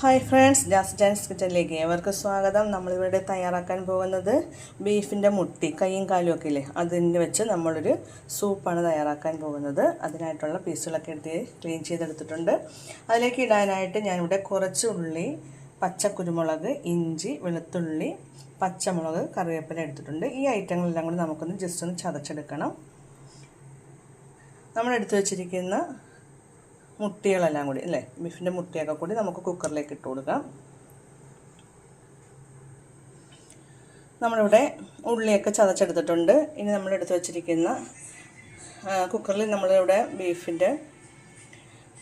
Hi friends jazz Jans കിച്ചണിലേക്ക് ഏവർക്കും സ്വാഗതം. നമ്മളിവിടെ തയ്യാറാക്കാൻ പോകുന്നത് ബീഫിന്റെ മുട്ടി കൈയും കാലും ഒക്കെ ഇല്ലേ? അതിന് വെച്ച് നമ്മളൊരു സൂപ്പാണ് തയ്യാറാക്കാൻ പോകുന്നത്. അതിനായിട്ടുള്ള പീസുകളൊക്കെ എടുത്ത് ക്ലീൻ ചെയ്തെടുത്തിട്ടുണ്ട്. അതിലേക്ക് ഇടാനായിട്ട് ഞാനിവിടെ കുറച്ച് ഉള്ളി പച്ചക്കുരുമുളക് ഇഞ്ചി വെളുത്തുള്ളി പച്ചമുളക് കറിവേപ്പില എടുത്തിട്ടുണ്ട്. ഈ ഐറ്റങ്ങളെല്ലാം കൂടി നമുക്കൊന്ന് ജസ്റ്റ് ഒന്ന് ചതച്ചെടുക്കണം. നമ്മളെടുത്ത് വെച്ചിരിക്കുന്ന മുട്ടികളെല്ലാം കൂടി അല്ലേ? ബീഫിന്റെ മുട്ടയൊക്കെ കൂടി നമുക്ക് കുക്കറിലേക്ക് ഇട്ട് കൊടുക്കാം. നമ്മളിവിടെ ഉള്ളിയൊക്കെ ചതച്ചെടുത്തിട്ടുണ്ട്. ഇനി നമ്മൾ എടുത്ത് വെച്ചിരിക്കുന്ന കുക്കറിൽ നമ്മളിവിടെ ബീഫിന്റെ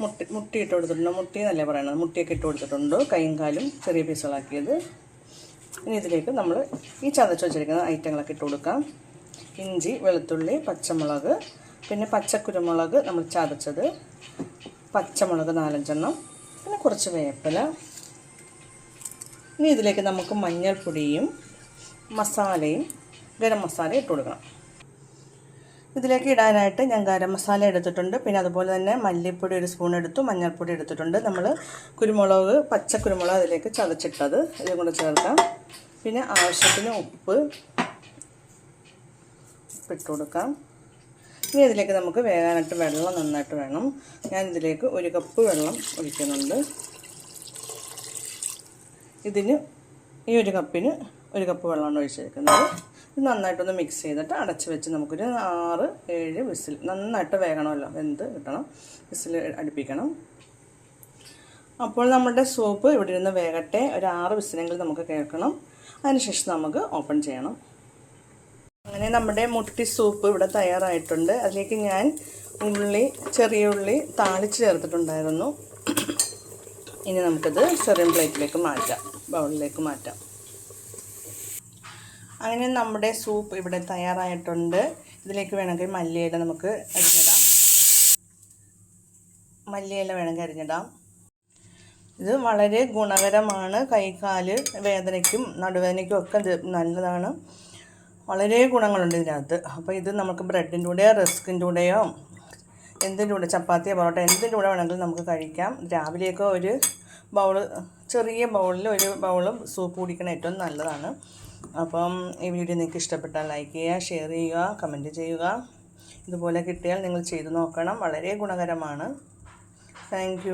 മുട്ടി മുട്ടി ഇട്ട് കൊടുത്തിട്ടുണ്ട്. മുട്ടി എന്നല്ലേ പറയണത്? മുട്ടിയൊക്കെ ഇട്ട് കൊടുത്തിട്ടുണ്ട്. കൈയും കാലും ചെറിയ പീസുകളാക്കിയത്. ഇനി ഇതിലേക്ക് നമ്മൾ ഈ ചതച്ച് വെച്ചിരിക്കുന്ന ഐറ്റങ്ങളൊക്കെ ഇട്ട് കൊടുക്കാം. ഇഞ്ചി വെളുത്തുള്ളി പച്ചമുളക് പിന്നെ പച്ചക്കുരുമുളക് നമ്മൾ ചതച്ചത്. പച്ചമുളക് നാലഞ്ചെണ്ണം പിന്നെ കുറച്ച് വേപ്പില. ഇനി ഇതിലേക്ക് നമുക്ക് മഞ്ഞൾപ്പൊടിയും മസാലയും ഗരം മസാല ഇട്ട് കൊടുക്കണം. ഇതിലേക്ക് ഇടാനായിട്ട് ഞാൻ ഗരം മസാല എടുത്തിട്ടുണ്ട്. പിന്നെ അതുപോലെ തന്നെ മല്ലിപ്പൊടി ഒരു സ്പൂൺ എടുത്തു മഞ്ഞൾപ്പൊടി എടുത്തിട്ടുണ്ട്. നമ്മൾ കുരുമുളക് പച്ച കുരുമുളക് അതിലേക്ക് ചതച്ചിട്ടത് ഇതും കൂടെ ചേർക്കാം. പിന്നെ ആവശ്യത്തിന് ഉപ്പ് ഉപ്പിട്ട് കൊടുക്കാം. ഇനി ഇതിലേക്ക് നമുക്ക് വേകാനായിട്ട് വെള്ളം നന്നായിട്ട് വേണം. ഞാൻ ഇതിലേക്ക് ഒരു കപ്പ് വെള്ളം ഒഴിക്കുന്നുണ്ട്. ഇതിന് ഈ ഒരു കപ്പിന് ഒരു കപ്പ് വെള്ളമാണ് ഒഴിച്ചെടുക്കുന്നത്. ഇത് നന്നായിട്ടൊന്ന് മിക്സ് ചെയ്തിട്ട് അടച്ച് വെച്ച് നമുക്കൊരു ആറ് ഏഴ് വിസിൽ നന്നായിട്ട് വേകണമല്ലോ. വെന്ത് കിട്ടണം. വിസിൽ അടുപ്പിക്കണം. അപ്പോൾ നമ്മുടെ സൂപ്പ് ഇവിടെ ഇരുന്ന് വേകട്ടെ. ഒരു ആറ് വിസിലെങ്കിലും നമുക്ക് കേൾക്കണം. അതിനുശേഷം നമുക്ക് ഓപ്പൺ ചെയ്യണം. അങ്ങനെ നമ്മുടെ മുട്ടി സൂപ്പ് ഇവിടെ തയ്യാറായിട്ടുണ്ട്. അതിലേക്ക് ഞാൻ ഉള്ളി ചെറിയ ഉള്ളി താളിച്ച് ചേർത്തിട്ടുണ്ടായിരുന്നു. ഇനി നമുക്കത് ചെറിയ പ്ലേറ്റിലേക്ക് മാറ്റാം. ബൗളിലേക്ക് മാറ്റാം. അങ്ങനെ നമ്മുടെ സൂപ്പ് ഇവിടെ തയ്യാറായിട്ടുണ്ട്. ഇതിലേക്ക് വേണമെങ്കിൽ മല്ലിയില നമുക്ക് അരിഞ്ഞിടാം. മല്ലിയില വേണമെങ്കിൽ അരിഞ്ഞിടാം. ഇത് വളരെ ഗുണകരമാണ്. കൈകാൽ വേദനയ്ക്കും നടുവേദനയ്ക്കും ഒക്കെ നല്ലതാണ്. വളരെ ഗുണങ്ങളുണ്ട് ഇതിനകത്ത്. അപ്പോൾ ഇത് നമുക്ക് ബ്രെഡിന്റെ കൂടെയോ റസ്കിന്റെ കൂടെയോ എന്തിന്റെ കൂടെ ചപ്പാത്തിയോ പൊറോട്ട എന്തിന്റെ കൂടെ വേണമെങ്കിലും നമുക്ക് കഴിക്കാം. രാവിലെയൊക്കെ ഒരു ബൗൾ ചെറിയ ബൗളിൽ ഒരു ബൗളും സൂപ്പ് കുടിക്കണം ഏറ്റവും നല്ലതാണ്. അപ്പം ഈ വീഡിയോ നിങ്ങൾക്ക് ഇഷ്ടപ്പെട്ടാൽ ലൈക്ക് ചെയ്യുക ഷെയർ ചെയ്യുക കമന്റ് ചെയ്യുക. ഇതുപോലെ കിട്ടിയാൽ നിങ്ങൾ ചെയ്തു നോക്കണം. വളരെ ഗുണകരമാണ്. താങ്ക്